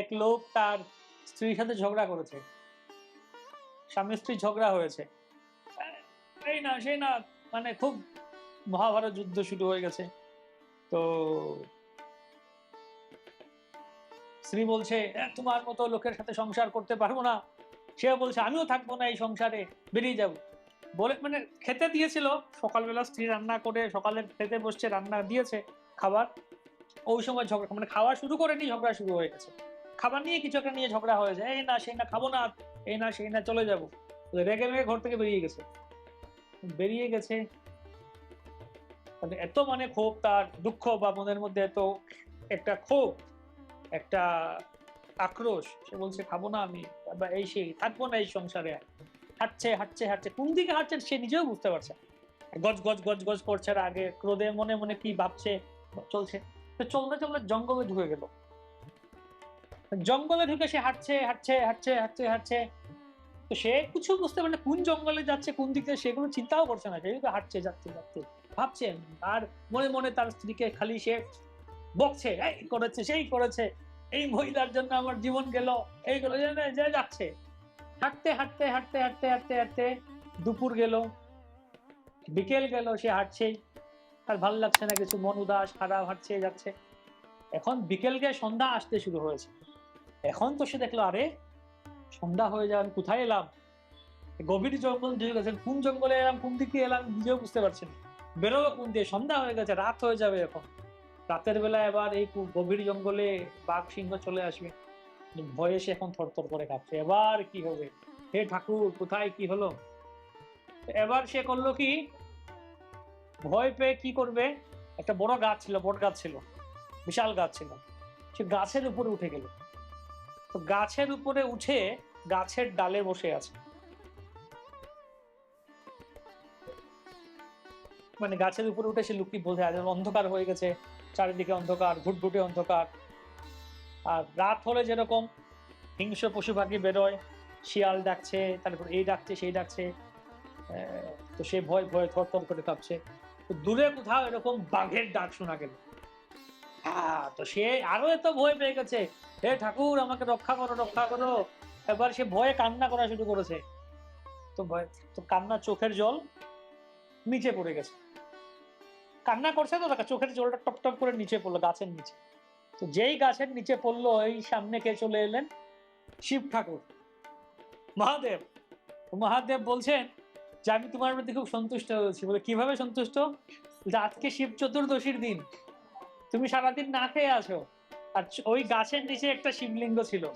এক লোক তার স্ত্রীর সাথে ঝগড়া করেছে। স্বামী স্ত্রী ঝগড়া হয়েছে। এই না, সেই না মানে খুব মহাভারত যুদ্ধ শুরু হয়ে গেছে। তো স্ত্রী বলছে তোমার মতো লোকের সাথে সংসার করতে পারব না। সে বলছে, আমিও থাকব না এই সংসারে, বেরিয়ে যাব। বলে মানে খেতে দিয়েছিল, সকালবেলা স্ত্রী রান্না করে, সকালে খেতে বসছে, রান্না দিয়েছে, খাবার। ওই সময় ঝগড়া মানে খাওয়া শুরু করেনি, ঝগড়া শুরু হয়ে গেছে। খাবার নিয়ে কিছু একটা নিয়ে ঝগড়া হয়েছে এই না, সেই না খাব না, এই না, সেই না, চলে যাব। রেগে রেগে ঘর থেকে বেরিয়ে গেছে। বেরিয়ে গেছে। এত মানে ক্ষোভ, তার দুঃখ বা মনের মধ্যে এত একটা ক্ষোভ, একটা আক্রোশ। সে বলছে, খাব না আমি। বা এই সেই, থাকব না এই সংসারে হাঁটছে হাঁটছে হাঁটছে। কোন দিকে হাঁটছে সে নিজেও বুঝতে পারছে। গজ গজ গজ গজ করছে আর আগে ক্রোধে মনে মনে কি ভাবছে, চলছে। তো চলতে চলতে জঙ্গলে ঢুকে গেল। জঙ্গলে ঢুকে সে হাঁটছে হাঁটছে হাঁটছে হাঁটছে হাঁটছে। তো সে কিছু বুঝতে পারে কোন জঙ্গলে যাচ্ছে, কোন দিকে সেগুলো চিন্তাও করছে না। সেই তো হাঁটছে, যাচ্ছে যাচ্ছে। ভাবছে, আর মনে মনে তার স্ত্রীকে খালি সে বকছে, এই করেছে, সেই করেছে। এই মহিলার জন্য আমার জীবন গেল। এইগুলো যে যে যাচ্ছে। হাঁটতে হাঁটতে হাঁটতে হাঁটতে হাঁটতে হাঁটতে দুপুর গেল। বিকেল গেল, সে হাঁটছেই। তার ভালো লাগছে না কিছু। মন উদাস খারাপ হাঁটছে, যাচ্ছে। এখন বিকেল গিয়ে সন্ধ্যা আসতে শুরু হয়েছে। এখন তো সে দেখল, আরে, সন্ধ্যা হয়ে আমি কোথায় এলাম? গভীর জঙ্গল ঢুকে গেছে, কোন জঙ্গলে এলাম, কোন দিকে এলাম নিজেও বুঝতে পারছি না। বেরোবো কোন দিয়ে সন্ধ্যা হয়ে গেছে, রাত হয়ে যাবে এখন। রাতের বেলা এবার এই গভীর জঙ্গলে বাঘ সিংহ চলে আসবে। ভয়ে সে এখন থরথর করে কাঁপছে। এবার কি হবে? হে ঠাকুর, কোথায়, কি হলো? এবার সে করল কি? ভয় পেয়ে কি করবে? একটা বড় গাছ ছিল, বট গাছ ছিল, বিশাল গাছ ছিল। সে গাছের উপরে উঠে গেল। তো গাছের উপরে উঠে গাছের ডালে বসে আছে। মানে গাছের উপরে উঠে সে লুকি বোঝা যায় অন্ধকার হয়ে গেছে, চারিদিকে অন্ধকার, ঘুটঘুটে অন্ধকার। আর রাত হলে যেরকম হিংস্র পশু পাখি বেরোয়, শিয়াল ডাকছে, তারপর এই ডাকছে, সেই ডাকছে তো সে ভয় ভয় থর করে কাঁপছে। তো দূরে কোথাও এরকম বাঘের ডাক শোনা গেল। তো সে আরও এত ভয় পেয়ে গেছে। হে ঠাকুর, আমাকে রক্ষা করো রক্ষা করো। এবার সে ভয়ে কান্না করা শুরু করেছে। তো ভয়, তো কান্না চোখের জল নিচে পড়ে গেছে। কান্না করছে তো দেখা চোখের জলটা টপ টপ করে নিচে পড়ল, গাছের নিচে। তো যেই গাছের নিচে পড়ল, এই সামনে কে চলে এলেন? শিব ঠাকুর। মহাদেব। মহাদেব বলছেন যে, আমি তোমার প্রতি খুব সন্তুষ্ট হয়েছি। বলে, কীভাবে সন্তুষ্ট? আজকে শিব চতুর্দশীর দিন। তুমি সারাদিন না খেয়ে আছো? আর ওই গাছের নিচে একটা শিবলিঙ্গ ছিল।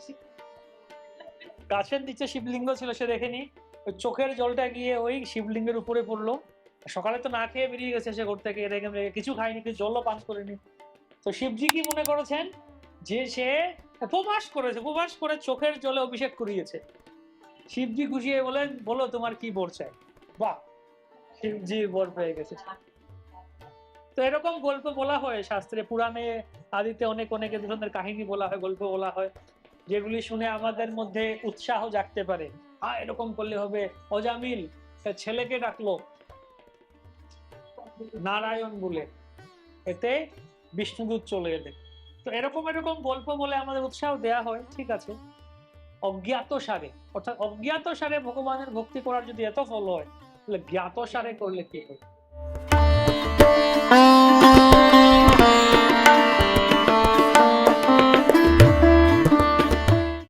গাছের নিচে শিবলিঙ্গ ছিল, সে দেখেনি ওই চোখের জলটা গিয়ে ওই শিবলিঙ্গের উপরে পড়ল। সকালে তো না খেয়ে বেরিয়ে গেছে সে ঘর থেকে। রেগে রেগে কিছু খায়নি, কিছু জলও পান করেনি। তো শিবজি কি মনে করেছেন? যে সে উপবাস করেছে, উপবাস করে চোখের জলে অভিষেক করিয়েছে। শিবজি খুশিয়ে বলেন, বলো তোমার কি বর চাই? বাহ! শিবজি বর পেয়ে গেছে। তো এরকম গল্প বলা হয় শাস্ত্রে, পুরাণে, আদিতে অনেক অনেক ধরনের কাহিনী বলা হয়, গল্প বলা হয়, যেগুলি শুনে আমাদের মধ্যে উৎসাহ জাগতে পারে। হ্যাঁ এরকম করলে হবে। অজামিল ছেলেকে ডাকলো, নারায়ণ বলে। এতে বিষ্ণুদূত চলে এলেন তো এরকম এরকম গল্প বলে আমাদের উৎসাহ দেয়া হয়, ঠিক আছে। অজ্ঞাত সারে, অর্থাৎ অজ্ঞাত সারে ভগবানের ভক্তি করার যদি এত ফল হয়, তাহলে জ্ঞাত সারে করলে কি হয়? Oh.